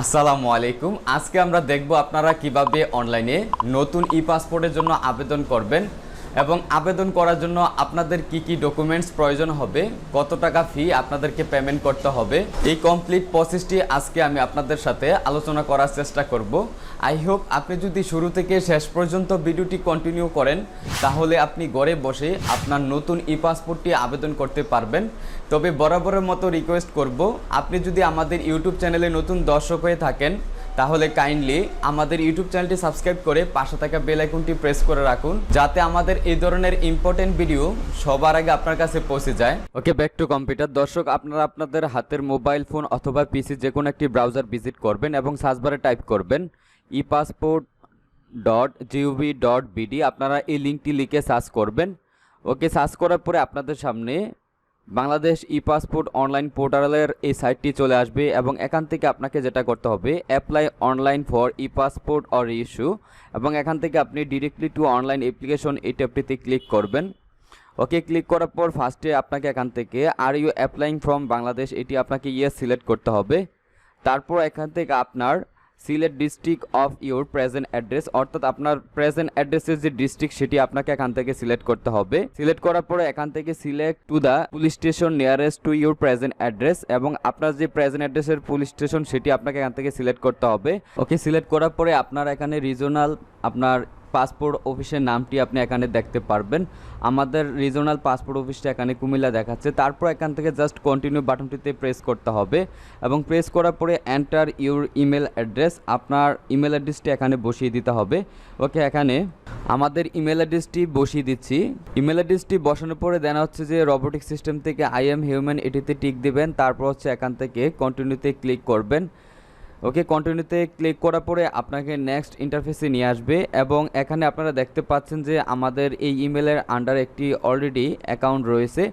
আসসালামু আলাইকুম। আজকে আমরা দেখব আপনারা কীভাবে অনলাইনে নতুন ই পাসপোর্টের জন্য আবেদন করবেন। এবং আবেদন করার জন্য আপনাদের কি কি ডকুমেন্টস প্রয়োজন হবে, কত টাকা ফি আপনাদেরকে পেমেন্ট করতে হবে, এই কমপ্লিট প্রসেসটি আজকে আমি আপনাদের সাথে আলোচনা করার চেষ্টা করব। আই হোপ আপনি যদি শুরু থেকে শেষ পর্যন্ত ভিডিওটি কন্টিনিউ করেন, তাহলে আপনি ঘরে বসে আপনার নতুন ই পাসপোর্টটি আবেদন করতে পারবেন। তবে বরাবরের মতো রিকোয়েস্ট করব, আপনি যদি আমাদের ইউটিউব চ্যানেলে নতুন দর্শক হয়ে থাকেন তাহলে কাইন্ডলি আমাদের ইউটিউব চ্যানেলটি সাবস্ক্রাইব করে পাশে থাকা বেল আইকনটি প্রেস করে রাখুন, যাতে আমাদের এই ধরনের ইম্পর্টেন্ট ভিডিও সবার আগে আপনার কাছে পৌঁছে যায়। ওকে ব্যাক টু কম্পিউটার দর্শক, আপনারা আপনাদের হাতের মোবাইল ফোন অথবা পিসি যে কোনো একটি ব্রাউজার ভিজিট করবেন এবং সার্চবারে টাইপ করবেন e passport dot GOV dot BD আপনারা এই লিঙ্কটি লিখে সার্চ করবেন। ওকে সার্চ করার পরে আপনাদের সামনে বাংলাদেশ ই পাসপোর্ট অনলাইন পোর্টালের এই সাইটটি চলে আসবে এবং এখান থেকে আপনাকে যেটা করতে হবে apply online for e passport or issue এবং এখান থেকে আপনি ডিরেক্টলি টু অনলাইন অ্যাপ্লিকেশন এই ট্যাবটিতে ক্লিক করবেন। ওকে ক্লিক করার পর ফার্স্টে আপনাকে এখান থেকে are you applying from Bangladesh এটি আপনাকে ইয়ে সিলেক্ট করতে হবে। তারপর এখান থেকে আপনার Sylhet district of your present address, অর্থাৎ আপনার প্রেজেন্ট অ্যাড্রেসের যে ডিস্ট্রিক্ট, সেটি আপনাকে এখান থেকে সিলেক্ট করতে হবে। সিলেক্ট করার পরে এখান থেকে select to the police station nearest to your present address এবং আপনার যে প্রেজেন্ট অ্যাড্রেসের পুলিশ স্টেশন, সেটি আপনাকে এখান থেকে সিলেক্ট করতে হবে। ওকে, সিলেক্ট করার পরে আপনার এখানে রিজনাল, আপনার পাসপোর্ট অফিসের নামটি আপনি এখানে দেখতে পারবেন। আমাদের রিজনাল পাসপোর্ট অফিসটা এখানে কুমিল্লা দেখাচ্ছে। তারপর এখান থেকে জাস্ট কন্টিনিউ বাটনটিতে প্রেস করতে হবে এবং প্রেস করার পরে এন্টার ইউর ইমেল অ্যাড্রেস আপনার ইমেল অ্যাড্রেসটি এখানে বসিয়ে দিতে হবে। ওকে এখানে আমাদের ইমেল অ্যাড্রেসটি বসিয়ে দিচ্ছি। ইমেল অ্যাড্রেসটি বসানোর পরে দেনা হচ্ছে যে রোবোটিক সিস্টেম থেকে আই এম হিউম্যান এটিতে টিক দিবেন। তারপর হচ্ছে এখান থেকে কন্টিনিউতে ক্লিক করবেন। ওকে কন্টিনিউতে ক্লিক করার পরে আপনাকে নেক্সট ইন্টারফেসে নিয়ে আসবে এবং এখানে আপনারা দেখতে পাচ্ছেন যে আমাদের এই ইমেলের আন্ডার একটি অলরেডি অ্যাকাউন্ট রয়েছে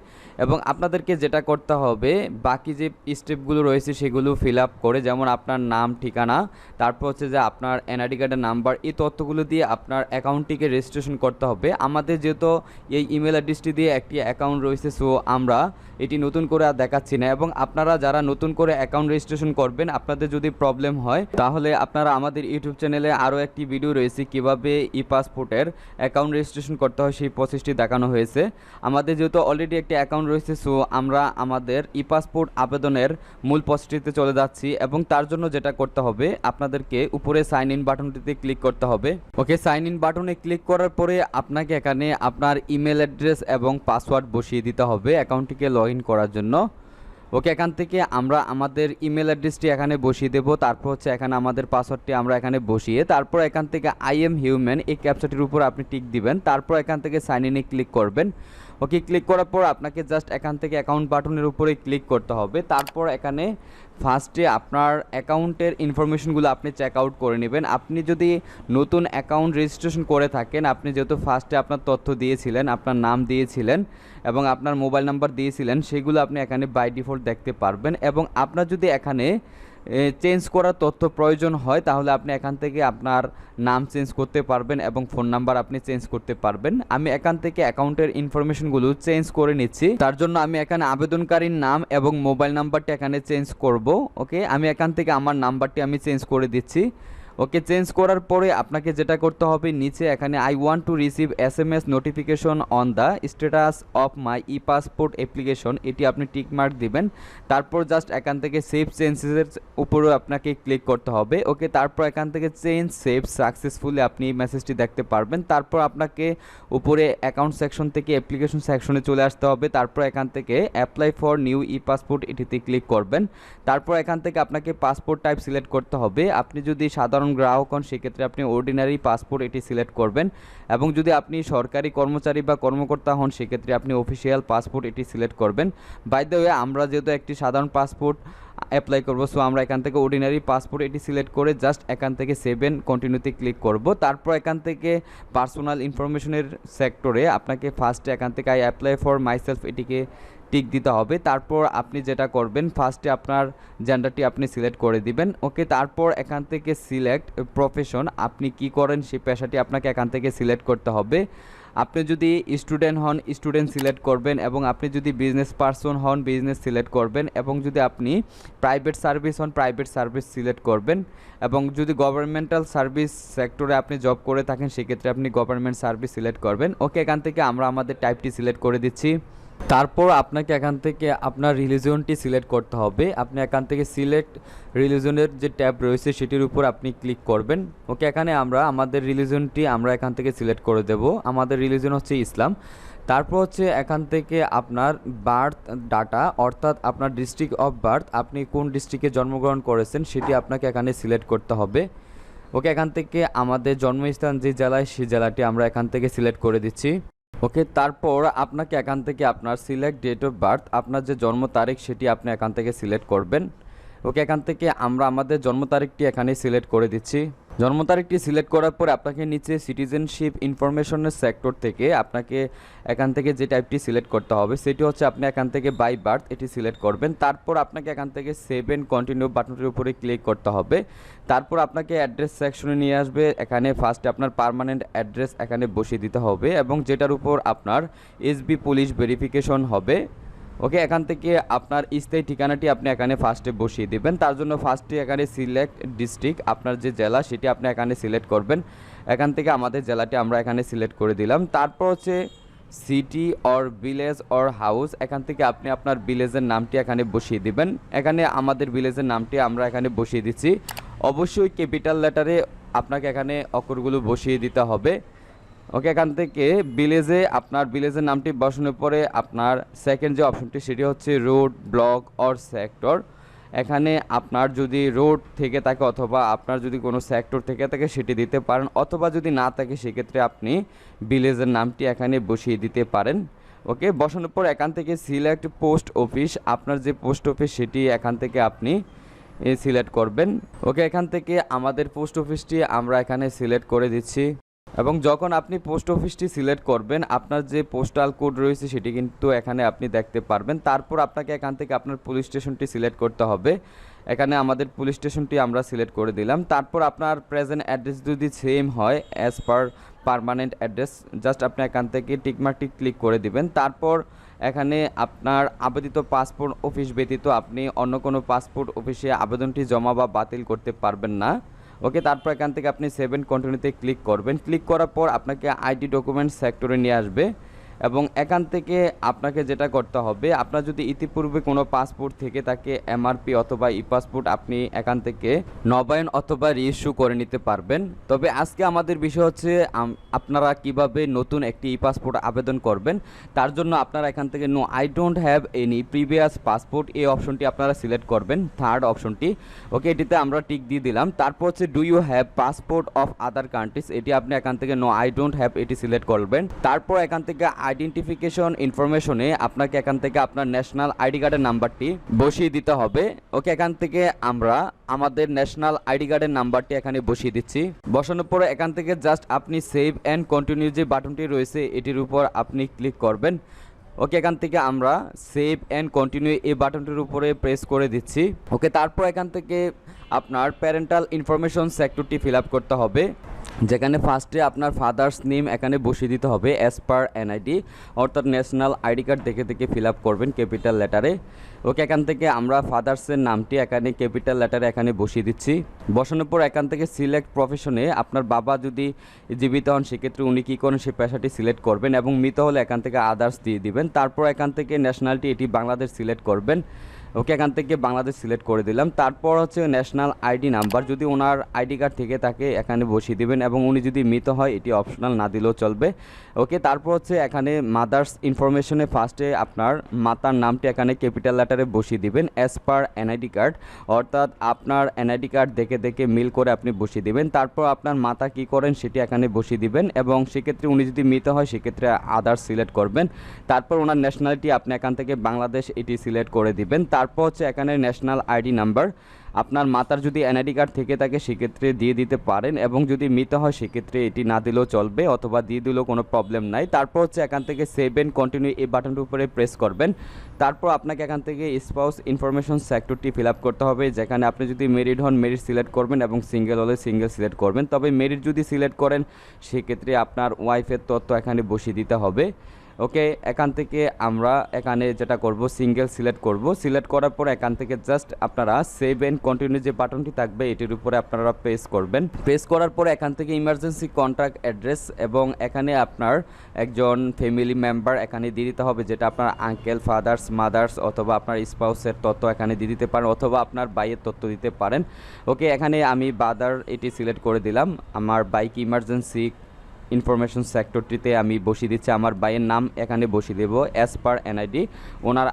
এবং আপনাদেরকে যেটা করতে হবে, বাকি যে স্টেপগুলো রয়েছে সেগুলো ফিল আপ করে যেমন আপনার নাম, ঠিকানা, তারপর হচ্ছে যে আপনার এনআইডি কার্ডের নাম্বার এই তথ্যগুলো দিয়ে আপনার অ্যাকাউন্টটিকে রেজিস্ট্রেশন করতে হবে। আমাদের যেহেতু এই ইমেল অ্যাড্রেসটি দিয়ে একটি অ্যাকাউন্ট রয়েছে সো আমরা এটি নতুন করে আর দেখাচ্ছি না এবং আপনারা যারা নতুন করে অ্যাকাউন্ট রেজিস্ট্রেশন করবেন, আপনাদের যদি প্রবলেম হয়, তাহলে আপনারা আমাদের ইউটিউব চ্যানেলে আরও একটি ভিডিও রয়েছে কীভাবে ই পাসপোর্টের অ্যাকাউন্ট রেজিস্ট্রেশন করতে হয়, সেই প্রসেসটি দেখানো হয়েছে। আমাদের যেহেতু অলরেডি একটি অ্যাকাউন্ট রয়েছে সো আমরা আমাদের ই পাসপোর্ট আবেদনের মূল প্রসেসটিতে চলে যাচ্ছি এবং তার জন্য যেটা করতে হবে, আপনাদেরকে উপরে সাইন ইন বাটনটিতে ক্লিক করতে হবে। ওকে সাইন ইন বাটনে ক্লিক করার পরে আপনাকে এখানে আপনার ইমেল অ্যাড্রেস এবং পাসওয়ার্ড বসিয়ে দিতে হবে অ্যাকাউন্টটিকে লগ ইন করার জন্য। ওকে, এখান থেকে আমরা আমাদের ইমেল অ্যাড্রেসটি এখানে বসিয়ে দেবো। তারপর হচ্ছে এখানে আমাদের পাসওয়ার্ডটি আমরা এখানে বসিয়ে, তারপর এখান থেকে আই এম হিউম্যান এই ক্যাপচাটির উপর আপনি টিক দিবেন। তারপর এখান থেকে সাইন ইনে ক্লিক করবেন। ওকে ক্লিক করার পর আপনাকে জাস্ট এখান থেকে অ্যাকাউন্ট বাটনের উপরে ক্লিক করতে হবে। তারপর এখানে ফার্স্টে আপনার অ্যাকাউন্টের ইনফরমেশনগুলো আপনি চেক আউট করে নেবেন। আপনি যদি নতুন অ্যাকাউন্ট রেজিস্ট্রেশন করে থাকেন, আপনি যেহেতু ফার্স্টে আপনার তথ্য দিয়েছিলেন, আপনার নাম দিয়েছিলেন এবং আপনার মোবাইল নাম্বার দিয়েছিলেন, সেগুলো আপনি এখানে বাই ডিফল্ট দেখতে পারবেন এবং আপনার যদি এখানে চেঞ্জ করার তথ্য প্রয়োজন হয়, তাহলে আপনি এখান থেকে আপনার নাম চেঞ্জ করতে পারবেন এবং ফোন নাম্বার আপনি চেঞ্জ করতে পারবেন। আমি এখান থেকে অ্যাকাউন্টের ইনফরমেশনগুলো চেঞ্জ করে নিচ্ছি। তার জন্য আমি এখানে আবেদনকারীর নাম এবং মোবাইল নাম্বারটি এখানে চেঞ্জ করব ওকে আমি এখান থেকে আমার নাম্বারটি আমি চেঞ্জ করে দিচ্ছি। ওকে চেঞ্জ করার পরে আপনাকে যেটা করতে হবে, নিচে এখানে I want to receive S M S notification on the status of my e passport application এটি আপনি টিক মার্ক দিবেন। তারপর জাস্ট এখান থেকে সেভ চেঞ্জেসের উপরেও আপনাকে ক্লিক করতে হবে। ওকে, তারপর এখান থেকে চেঞ্জ সেভ সাকসেসফুলি আপনি এই মেসেজটি দেখতে পারবেন। তারপর আপনাকে উপরে অ্যাকাউন্ট সেকশন থেকে অ্যাপ্লিকেশন সেকশনে চলে আসতে হবে। তারপর এখান থেকে apply for new e passport এটিতে ক্লিক করবেন। তারপর এখান থেকে আপনাকে পাসপোর্ট টাইপ সিলেক্ট করতে হবে। আপনি যদি সাধারণ গ্রাহক হন সেক্ষেত্রে আপনি অর্ডিনারি পাসপোর্ট এটি সিলেক্ট করবেন এবং যদি আপনি সরকারি কর্মচারী বা কর্মকর্তা হন, সেক্ষেত্রে আপনি অফিসিয়াল পাসপোর্ট এটি সিলেক্ট করবেন। বাই ওয়ে আমরা যেহেতু একটি সাধারণ পাসপোর্ট অ্যাপ্লাই করব সো আমরা এখান থেকে অর্ডিনারি পাসপোর্ট এটি সিলেক্ট করে জাস্ট এখান থেকে সেভেন কন্টিনিউতে ক্লিক করব। তারপর এখান থেকে পার্সোনাল ইনফরমেশনের সেক্টরে আপনাকে ফার্স্টে এখান থেকে আই অ্যাপ্লাই ফর মাইসেলফ এটিকে টিক দিতে হবে। তারপর আপনি যেটা করবেন ফার্স্টে আপনার জেন্ডারটি আপনি সিলেক্ট করে দিবেন। ওকে তারপর এখান থেকে সিলেক্ট প্রফেশন আপনি কি করেন সেই পেশাটি আপনাকে এখান থেকে সিলেক্ট করতে হবে। আপনি যদি স্টুডেন্ট হন স্টুডেন্ট সিলেক্ট করবেন এবং আপনি যদি বিজনেস পারসন হন বিজনেস সিলেক্ট করবেন এবং যদি আপনি প্রাইভেট সার্ভিস হন প্রাইভেট সার্ভিস সিলেক্ট করবেন এবং যদি গভর্নমেন্টাল সার্ভিস সেক্টরে আপনি জব করে থাকেন, সেক্ষেত্রে আপনি গভর্নমেন্ট সার্ভিস সিলেক্ট করবেন। ওকে এখান থেকে আমরা আমাদের টাইপটি সিলেক্ট করে দিচ্ছি। তারপর আপনাকে এখান থেকে আপনার রিলিজনটি সিলেক্ট করতে হবে। আপনি এখান থেকে সিলেক্ট রিলিজনের যে ট্যাব রয়েছে সেটির উপর আপনি ক্লিক করবেন। ওকে, এখানে আমরা আমাদের রিলিজনটি আমরা এখান থেকে সিলেক্ট করে দেব। আমাদের রিলিজন হচ্ছে ইসলাম। তারপর হচ্ছে এখান থেকে আপনার বার্থ ডাটা, অর্থাৎ আপনার ডিস্ট্রিক্ট অফ বার্থ, আপনি কোন ডিস্ট্রিক্টে জন্মগ্রহণ করেছেন সেটি আপনাকে এখানে সিলেক্ট করতে হবে। ওকে, এখান থেকে আমাদের জন্মস্থান যে জেলায় সেই জেলাটি আমরা এখান থেকে সিলেক্ট করে দিচ্ছি। ওকে, তারপর আপনাকে এখান থেকে আপনার সিলেক্ট ডেট অফ বার্থ আপনার যে জন্ম তারিখ সেটি আপনি এখান থেকে সিলেক্ট করবেন। ওকে, এখান থেকে আমরা আমাদের জন্ম তারিখটি এখানে সিলেক্ট করে দিচ্ছি। জন্ম তারিখটি সিলেক্ট করার পর আপনাকে নিচে সিটিজেনশিপ ইনফরমেশনের সেক্টর থেকে আপনাকে এখান থেকে যে টাইপটি সিলেক্ট করতে হবে, সেটি হচ্ছে আপনি এখান থেকে বাই বার্থ এটি সিলেক্ট করবেন। তারপর আপনাকে এখান থেকে সেভ এন্ড কন্টিনিউ বাটনটির উপরে ক্লিক করতে হবে। তারপর আপনাকে অ্যাড্রেস সেকশনে নিয়ে আসবে। এখানে ফার্স্টে আপনার পার্মানেন্ট অ্যাড্রেস এখানে বসিয়ে দিতে হবে এবং যেটার উপর আপনার এসবি পুলিশ ভেরিফিকেশন হবে। ওকে, এখান থেকে আপনার স্থায়ী ঠিকানাটি আপনি এখানে ফার্স্টে বসিয়ে দিবেন। তার জন্য ফার্স্টে এখানে সিলেক্ট ডিস্ট্রিক্ট আপনার যে জেলা সেটি আপনি এখানে সিলেক্ট করবেন। এখান থেকে আমাদের জেলাটি আমরা এখানে সিলেক্ট করে দিলাম। তারপর হচ্ছে city or village or house এখান থেকে আপনি আপনার ভিলেজের নামটি এখানে বসিয়ে দিবেন। এখানে আমাদের ভিলেজের নামটি আমরা এখানে বসিয়ে দিচ্ছি। অবশ্যই ক্যাপিটাল লেটারে আপনাকে এখানে অক্ষরগুলো বসিয়ে দিতে হবে। ওকে, এখান থেকে ভিলেজে আপনার ভিলেজের নামটি বসানোর পরে আপনার সেকেন্ড যে অপশনটি সেটি হচ্ছে রোড ব্লক অর সেক্টর এখানে আপনার যদি রোড থেকে থাকে অথবা আপনার যদি কোনো সেক্টর থেকে থাকে, সেটি দিতে পারেন। অথবা যদি না থাকে, সেক্ষেত্রে আপনি ভিলেজের নামটি এখানে বসিয়ে দিতে পারেন। ওকে, বসানোর পর এখান থেকে সিলেক্ট পোস্ট অফিস আপনার যে পোস্ট অফিস সেটি এখান থেকে আপনি সিলেক্ট করবেন। ওকে, এখান থেকে আমাদের পোস্ট অফিসটি আমরা এখানে সিলেক্ট করে দিচ্ছি। এবং যখন আপনি পোস্ট অফিসটি সিলেক্ট করবেন, আপনার যে পোস্টাল কোড রয়েছে সেটি কিন্তু এখানে আপনি দেখতে পারবেন। তারপর আপনাকে এখান থেকে আপনার পুলিশ স্টেশনটি সিলেক্ট করতে হবে। এখানে আমাদের পুলিশ স্টেশনটি আমরা সিলেক্ট করে দিলাম। তারপর আপনার প্রেজেন্ট অ্যাড্রেস যদি সেম হয় as per permanent address just আপনি এখান থেকে টিকমার্কটি ক্লিক করে দিবেন। তারপর এখানে আপনার আবেদিত পাসপোর্ট অফিস ব্যতীত আপনি অন্য কোনো পাসপোর্ট অফিসে আবেদনটি জমা বা বাতিল করতে পারবেন না। ওকে তারপর এখান থেকে আপনি সেভেন কন্টিনিউতে ক্লিক করবেন। ক্লিক করার পর আপনাকে আইডি ডকুমেন্ট সেক্টরে নিয়ে আসবে। এবং এখান থেকে আপনাকে যেটা করতে হবে, আপনার যদি ইতিপূর্বে কোনো পাসপোর্ট থেকে থাকে এমআরপি অথবা ই পাসপোর্ট আপনি এখান থেকে নবায়ন অথবা রিইস্যু করে নিতে পারবেন। তবে আজকে আমাদের বিষয় হচ্ছে আপনারা কীভাবে নতুন একটি ই পাসপোর্ট আবেদন করবেন, তার জন্য আপনারা এখান থেকে no I don't have any previous passport এই অপশনটি আপনারা সিলেক্ট করবেন থার্ড অপশনটি। ওকে, এটিতে আমরা টিক দিয়ে দিলাম। তারপর হচ্ছে do you have passport of other countries এটি আপনি এখান থেকে নো আই ডোন্ট হ্যাভ এটি সিলেক্ট করবেন। তারপর এখান থেকে আইডেন্টিফিকেশন ইনফরমেশনে আপনাকে এখান থেকে আপনার ন্যাশনাল আইডি কার্ডের নাম্বারটি বসিয়ে দিতে হবে। ওকে, এখান থেকে আমরা আমাদের ন্যাশনাল আইডি কার্ডের নাম্বারটি এখানে বসিয়ে দিচ্ছি। বসানোর পরে এখান থেকে জাস্ট আপনি সেভ অ্যান্ড কন্টিনিউ যে বাটনটি রয়েছে, এটির উপর আপনি ক্লিক করবেন। ওকে, এখান থেকে আমরা সেভ অ্যান্ড কন্টিনিউ এই বাটনটির উপরে প্রেস করে দিচ্ছি। ওকে, তারপর এখান থেকে আপনার প্যারেন্টাল ইনফরমেশন সেক্টরটি ফিল আপ করতে হবে, যেখানে ফার্স্টে আপনার ফাদার্স নেম এখানে বসিয়ে দিতে হবে অ্যাজ পার এনআইডি অর্থাৎ ন্যাশনাল আইডি কার্ড দেখে দেখে ফিল আপ করবেন ক্যাপিটাল লেটারে ওকে এখান থেকে আমরা ফাদার্সের নামটি এখানে ক্যাপিটাল লেটারে এখানে বসিয়ে দিচ্ছি। বসানোর পর এখান থেকে সিলেক্ট প্রফেশনে আপনার বাবা যদি জীবিত হন, সেক্ষেত্রে উনি কী করেন, সেই পেশাটি সিলেক্ট করবেন এবং মৃত হলে এখান থেকে আদার্স দিয়ে দিবেন। তারপর এখান থেকে ন্যাশনালিটি এটি বাংলাদেশ সিলেক্ট করবেন। ওকে এখান থেকে বাংলাদেশ সিলেক্ট করে দিলাম। তারপর হচ্ছে ন্যাশনাল আইডি নাম্বার যদি ওনার আইডি কার্ড থেকে তাকে এখানে বসিয়ে দিবেন এবং উনি যদি মৃত হয়, এটি অপশনাল না দিলেও চলবে। ওকে, তারপর হচ্ছে এখানে মাদার্স ইনফরমেশনে ফার্স্টে আপনার মাতার নামটি এখানে ক্যাপিটাল লেটারে বসিয়ে দিবেন অ্যাজ পার এনআইডি কার্ড অর্থাৎ আপনার এনআইডি কার্ড দেখে দেখে মিল করে আপনি বসিয়ে দিবেন। তারপর আপনার মাতা কি করেন, সেটি এখানে বসিয়ে দিবেন এবং সেক্ষেত্রে উনি যদি মৃত হয়, সেক্ষেত্রে আদার্স সিলেক্ট করবেন। তারপর ওনার ন্যাশনালিটি আপনি এখান থেকে বাংলাদেশ এটি সিলেক্ট করে দিবেন। তারপর হচ্ছে এখানে ন্যাশনাল আইডি নাম্বার আপনার মাতার যদি এনআইডি কার্ড থেকে থাকে, সেক্ষেত্রে দিয়ে দিতে পারেন এবং যদি মৃত হয়, সেক্ষেত্রে এটি না দিলেও চলবে অথবা দিয়ে দিলেও কোনো প্রবলেম নাই। তারপর হচ্ছে এখান থেকে সেভ কন্টিনিউ এই বাটনটির উপরে প্রেস করবেন। তারপর আপনাকে এখান থেকে স্পাউস ইনফরমেশন সেক্টরটি ফিল করতে হবে, যেখানে আপনি যদি মেরিড হন মেরিড সিলেক্ট করবেন এবং সিঙ্গেল হলে সিঙ্গেল সিলেক্ট করবেন। তবে মেরিড যদি সিলেক্ট করেন, সেক্ষেত্রে আপনার ওয়াইফের তথ্য এখানে বসিয়ে দিতে হবে। ওকে এখান থেকে আমরা এখানে যেটা করব সিঙ্গেল সিলেক্ট করব। সিলেক্ট করার পর এখান থেকে জাস্ট আপনারা সেভ এন্ড কন্টিনিউ যে বাটনটি থাকবে, এটির উপরে আপনারা প্রেস করবেন। প্রেস করার পর এখান থেকে ইমার্জেন্সি কন্ট্রাক্ট অ্যাড্রেস এবং এখানে আপনার একজন ফ্যামিলি মেম্বার এখানে দিয়ে দিতে হবে, যেটা আপনার আঙ্কেল ফাদার্স মাদার্স অথবা আপনার স্পাউসের তথ্য এখানে দিয়ে দিতে পারেন অথবা আপনার বাইয়ের তথ্য দিতে পারেন। ওকে এখানে আমি বাদার এটি সিলেক্ট করে দিলাম। আমার বাইক ইমার্জেন্সি ইনফরমেশন সেক্টরটিতে আমি বসিয়ে দিচ্ছি। আমার ভাইয়ের নাম এখানে বসিয়ে দেব অ্যাজ পার এনআইডি ওনার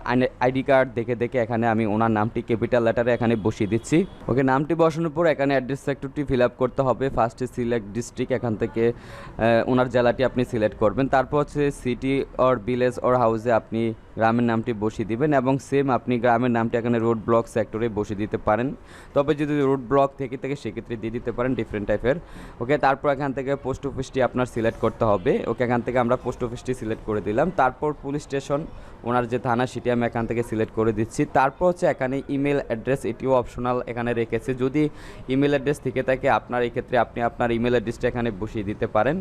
আইডি কার্ড দেখে দেখে এখানে আমি ওনার নামটি ক্যাপিটাল লেটারে এখানে বসিয়ে দিচ্ছি। ওকে, নামটি বসানোর পর এখানে অ্যাড্রেস সেক্টরটি ফিল আপ করতে হবে। ফার্স্টে সিলেক্ট ডিস্ট্রিক্ট এখান থেকে ওনার জেলাটি আপনি সিলেক্ট করবেন। তারপর হচ্ছে সিটি অর ভিলেজ অর হাউসে আপনি গ্রামের নামটি বসিয়ে দিবেন এবং সেম আপনি গ্রামের নামটি এখানে রোড ব্লক সেক্টরে বসিয়ে দিতে পারেন। তবে যদি রোড ব্লক থেকে থেকে সেক্ষেত্রে দিয়ে দিতে পারেন ডিফারেন্ট টাইপের ওকে তারপর এখান থেকে পোস্ট অফিসটি আপনার সিলেক্ট করতে হবে। ওকে এখান থেকে আমরা পোস্ট অফিসটি সিলেক্ট করে দিলাম। তারপর পুলিশ স্টেশন ওনার যে থানা সেটি আমি এখান থেকে সিলেক্ট করে দিচ্ছি। তারপর হচ্ছে এখানে ইমেল অ্যাড্রেস এটিও অপশনাল এখানে রেখেছে। যদি ইমেল অ্যাড্রেস থেকে থাকে, আপনার এই ক্ষেত্রে আপনি আপনার ইমেল অ্যাড্রেসটা এখানে বসিয়ে দিতে পারেন।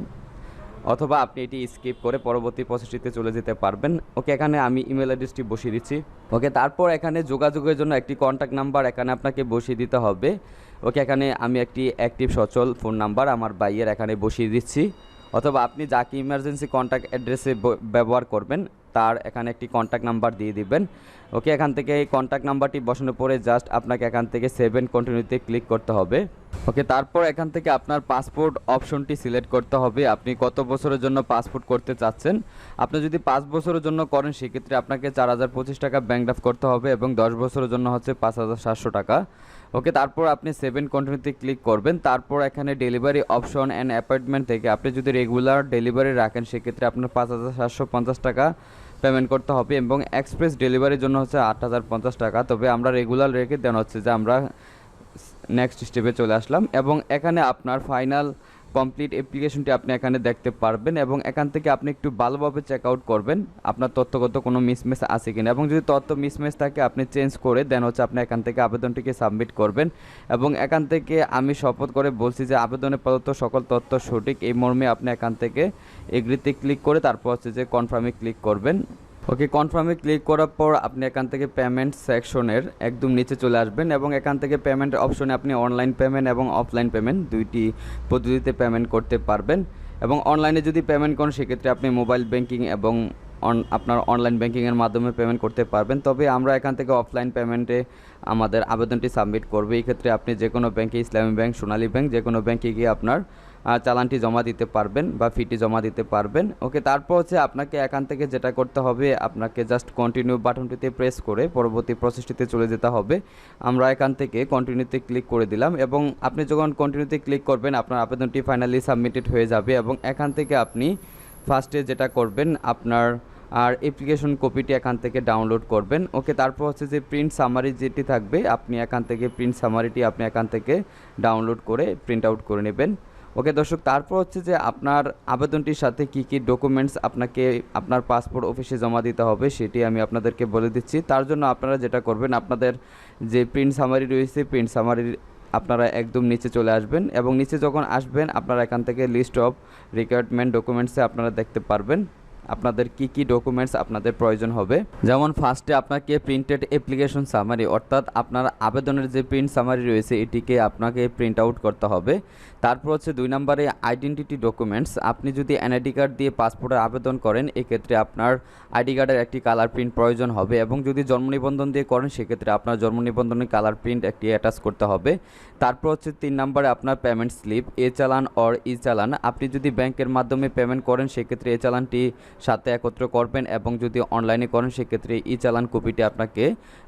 অথবা আপনি এটি স্কিপ করে পরবর্তী প্রসেসটিতে চলে যেতে পারবেন। ওকে, এখানে আমি ইমেল অ্যাড্রেসটি বসিয়ে দিচ্ছি। ওকে, তারপর এখানে যোগাযোগের জন্য একটি কন্ট্যাক্ট নাম্বার এখানে আপনাকে বসিয়ে দিতে হবে। ওকে, এখানে আমি একটি অ্যাক্টিভ সচল ফোন নাম্বার আমার বাইয়ের এখানে বসিয়ে দিচ্ছি। অথবা আপনি যাকে ইমার্জেন্সি কন্ট্যাক্ট অ্যাড্রেসে ব্যবহার করবেন তার এখানে একটি কন্ট্যাক্ট নাম্বার দিয়ে দিবেন। ওকে এখান থেকে এই কন্ট্যাক্ট নাম্বারটি বসানোর পরে জাস্ট আপনাকে এখান থেকে সেভেন কন্টিনিউতে ক্লিক করতে হবে। ওকে তারপর এখান থেকে আপনার পাসপোর্ট অপশনটি সিলেক্ট করতে হবে। আপনি কত বছরের জন্য পাসপোর্ট করতে চাচ্ছেন? আপনি যদি পাঁচ বছরের জন্য করেন, সেক্ষেত্রে আপনাকে চার হাজার পঁচিশ টাকা ব্যাংক ড্রাফট করতে হবে এবং দশ বছরের জন্য হচ্ছে পাঁচ হাজার সাতশো টাকা। ওকে তারপর আপনি সেভেন কন্টিনিউতে ক্লিক করবেন। তারপর এখানে ডেলিভারি অপশন অ্যান্ড অ্যাপয়েন্টমেন্ট থেকে আপনি যদি রেগুলার ডেলিভারি রাখেন, সেক্ষেত্রে আপনার পাঁচ হাজার সাতশো পঞ্চাশ টাকা। পেমেন্ট করতে হবে এবং এক্সপ্রেস ডেলিভারির জন্য হচ্ছে আট হাজার পঞ্চাশ টাকা। তবে আমরা রেগুলার রেখে দেন হচ্ছে যে আমরা নেক্সট স্টেপে চলে আসলাম এবং এখানে আপনার ফাইনাল কমপ্লিট অ্যাপ্লিকেশনটি আপনি এখানে দেখতে পারবেন এবং এখান থেকে আপনি একটু ভালোভাবে চেক আউট করবেন। আপনার তথ্যগত কোনো মিসম্যাচ আছে কিনা এবং যদি তথ্য মিসম্যাচ থাকে, আপনি চেঞ্জ করে দেন হচ্ছে আপনি এখান থেকে আবেদনটিকে সাবমিট করবেন। এবং এখান থেকে আমি শপথ করে বলছি যে আবেদনে প্রদত্ত সকল তথ্য সঠিক। এই মর্মে আপনি এখান থেকে এগ্রিতে ক্লিক করে তারপর হচ্ছে যে কনফার্মে ক্লিক করবেন। ওকে কনফার্মে ক্লিক করার পর আপনি এখান থেকে পেমেন্ট সেকশনের একদম নিচে চলে আসবেন এবং এখান থেকে পেমেন্ট অপশনে আপনি অনলাইন পেমেন্ট এবং অফলাইন পেমেন্ট দুইটি পদ্ধতিতে পেমেন্ট করতে পারবেন। এবং অনলাইনে যদি পেমেন্ট করেন, সেক্ষেত্রে আপনি মোবাইল ব্যাংকিং এবং অন আপনার অনলাইন ব্যাঙ্কিংয়ের মাধ্যমে পেমেন্ট করতে পারবেন। তবে আমরা এখান থেকে অফলাইন পেমেন্টে আমাদের আবেদনটি সাবমিট করবে। এই ক্ষেত্রে আপনি যে কোনো ব্যাংকে ইসলামী ব্যাংক সোনালী ব্যাংক যে কোনো ব্যাংকে গিয়ে আপনার চালানটি জমা দিতে পারবেন বা ফিটি জমা দিতে পারবেন। ওকে, তারপর হচ্ছে আপনাকে এখান থেকে যেটা করতে হবে, আপনাকে জাস্ট কন্টিনিউ বাটনটিতে প্রেস করে পরবর্তী প্রসেসটিতে চলে যেতে হবে। আমরা এখান থেকে কন্টিনিউতে ক্লিক করে দিলাম এবং আপনি যখন কন্টিনিউতে ক্লিক করবেন, আপনার আবেদনটি ফাইনালি সাবমিটেড হয়ে যাবে এবং এখান থেকে আপনি ফার্স্টে যেটা করবেন, আপনার আর অ্যাপ্লিকেশন কপিটি এখান থেকে ডাউনলোড করবেন। ওকে, তারপর হচ্ছে যে প্রিন্ট সামারি যেটি থাকবে, আপনি এখান থেকে প্রিন্ট সামারিটি আপনি এখান থেকে ডাউনলোড করে প্রিন্ট আউট করে নেবেন। ওকে দর্শক, তারপর হচ্ছে যে আপনার আবেদনটির সাথে কি কি ডকুমেন্টস আপনাকে আপনার পাসপোর্ট অফিসে জমা দিতে হবে সেটি আমি আপনাদেরকে বলে দিচ্ছি। তার জন্য আপনারা যেটা করবেন, আপনাদের যে প্রিন্ট সামারি রয়েছে প্রিন্ট সামারির আপনারা একদম নিচে চলে আসবেন এবং নিচে যখন আসবেন, আপনারা এখান থেকে লিস্ট অফ রিকোয়ারমেন্ট ডকুমেন্টসে আপনারা দেখতে পারবেন। আপনাদের কি কি ডকুমেন্টস আপনাদের প্রয়োজন হবে? যেমন ফার্স্টে আপনাকে প্রিন্টেড অ্যাপ্লিকেশন সামারি অর্থাৎ আপনার আবেদনের যে প্রিন্ট সামারি রয়েছে, এটিকে আপনাকে প্রিন্ট আউট করতে হবে। তারপর হচ্ছে দুই নম্বরে আইডেন্টিটি ডকুমেন্টস আপনি যদি এনআইডি কার্ড দিয়ে পাসপোর্টের আবেদন করেন, এক্ষেত্রে আপনার আইডি কার্ডের একটি কালার প্রিন্ট প্রয়োজন হবে এবং যদি জন্ম নিবন্ধন দিয়ে করেন, সেক্ষেত্রে আপনার জন্ম নিবন্ধনের কালার প্রিন্ট একটি অ্যাটাচ করতে হবে। তারপর হচ্ছে তিন নম্বরে আপনার পেমেন্ট স্লিপ এ চালান অর ই চালান। আপনি যদি ব্যাংকের মাধ্যমে পেমেন্ট করেন, সেক্ষেত্রে এ চালানটি সাথে একত্র করবেন এবং যদি অনলাইনে করেন, সেক্ষেত্রে ই চালান কপিটি আপনাকে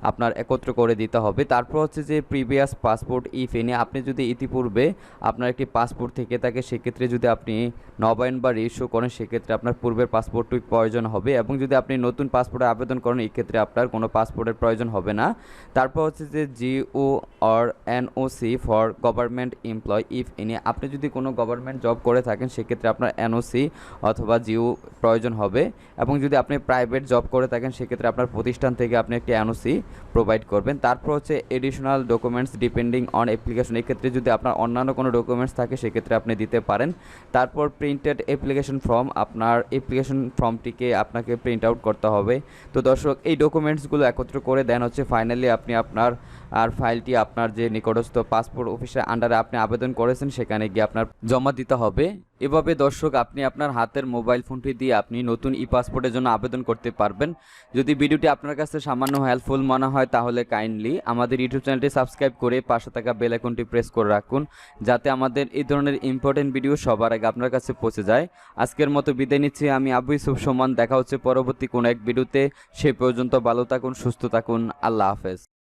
আপনার একত্র করে দিতে হবে। তারপর হচ্ছে যে প্রিভিয়াস পাসপোর্ট ই ফেনে আপনি যদি ইতিপূর্বে আপনার একটি পাসপোর্ট থেকে থাকে, সেক্ষেত্রে যদি আপনি নবায়ন বা রিইস্যু করেন, সেক্ষেত্রে আপনার পূর্বের পাসপোর্টটি প্রয়োজন হবে এবং যদি আপনি নতুন পাসপোর্টে আবেদন করেন, এক্ষেত্রে আপনার কোনো পাসপোর্টের প্রয়োজন হবে না। তারপর হচ্ছে যে GO or NOC for government employ if any আপনি যদি কোনো গভর্নমেন্ট জব করে থাকেন, সেক্ষেত্রে আপনার এনওসি অথবা জিও প্রয়োজন হবে এবং যদি আপনি প্রাইভেট জব করে থাকেন, সেক্ষেত্রে আপনার প্রতিষ্ঠান থেকে আপনি একটি এনওসি প্রোভাইড করবেন। তারপর হচ্ছে additional documents depending on application এক্ষেত্রে যদি আপনার অন্যান্য কোনো ডকুমেন্টস থাকে, সেক্ষেত্রে আপনি দিতে পারেন। তারপর প্রিন্টেড অ্যাপ্লিকেশন ফর্ম আপনার অ্যাপ্লিকেশন ফর্মটিকে আপনাকে প্রিন্ট আউট করতে হবে। তো দর্শক, এই ডকুমেন্টসগুলো একত্র করে দেন হচ্ছে ফাইনালি আপনি আপনার আর ফাইলটি আপনার যে নিকটস্থ পাসপোর্ট অফিসের আন্ডারে আপনি আবেদন করেছেন, সেখানে গিয়ে আপনার জমা দিতে হবে। এভাবে দর্শক, আপনি আপনার হাতের মোবাইল ফোনটি দিয়ে আপনি নতুন ই পাসপোর্টের জন্য আবেদন করতে পারবেন। যদি ভিডিওটি আপনার কাছে সামান্য হেল্পফুল মনে হয়, তাহলে কাইন্ডলি আমাদের ইউটিউব চ্যানেলটি সাবস্ক্রাইব করে পাশে থাকা বেল আইকনটি প্রেস করে রাখুন, যাতে আমাদের এই ধরনের ইম্পর্টেন্ট ভিডিও সবার আগে আপনার কাছে পৌঁছে যায়। আজকের মতো বিদায় নিচ্ছি, আমি আবু ইউসুফ সমান, দেখা হচ্ছে পরবর্তী কোনো এক ভিডিওতে সে পর্যন্ত ভালো থাকুন, সুস্থ থাকুন, আল্লাহ হাফেজ।